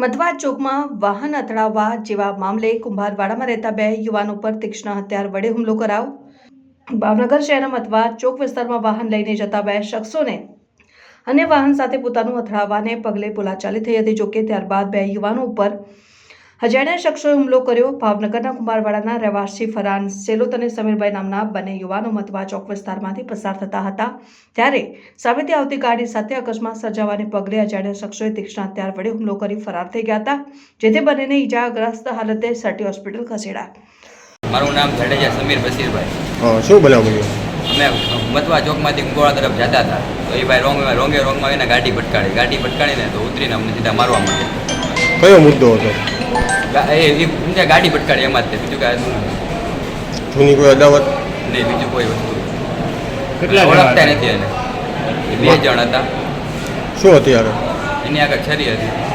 મધવા ચોકમાં વાહન અથડાવવા જેવા મામલે કુંભારવાડામાં રહેતા બે યુવાનો પર તીક્ષ્ણ હથિયાર વડે હુમલો કરાવ ભાવનગર શહેરના મધવા ચોક વિસ્તારમાં વાહન લઈને જતા બે શખ્સોને અન્ય વાહન સાથે પોતાનું અથડાવવાને પગલે બોલાચાલી થઈ હતી. જોકે ત્યારબાદ બે યુવાનો ઉપર અજાણ્યા શખ્સોએ હુમલો કર્યો. ભાવનગરના કુંભારવાડાના રહેવાસી ફરાન સેલોત અને સમીરભાઈ નામના બંને યુવાનો મતવા ચોક વિસ્તારમાંથી પસાર થતા હતા. ત્યારે સામેથી આવતી ગાડી સાથે અકસ્માત સર્જાવાને પગલે અજાણ્યા શખ્સોએ તીક્ષ્ણ હથિયાર વડે હુમલો કરી ફરાર થઈ ગયા હતા જેથી બંનેને ઇજાગ્રસ્ત હાલતે સટી હોસ્પિટલ ખસેડાયા. મારું નામ જાડેજા સમીર બશીરભાઈ શું બનાવ બન્યો અમે મતવા ચોકમાંથી કુંકોળા તરફ જતા હતા. તો એ ભાઈ રોંગ રોંગે રોંગમાં એને ગાડી પટકાડી ગાડી પટકાડીને તો ઉતરીને અમને સીધા મારવા માંડ્યા. કયો મુદ્દો હતો? એ ગાડી પટકાડી એમાં જ તે. બીજું કાંઈ જૂની કોઈ અદાવત? નહીં બીજું કોઈ વસ્તુ. કેટલા ઓળખતા નથી એને. એ બે જણ હતા. શું હથિયાર એની આગળ છરી હતી.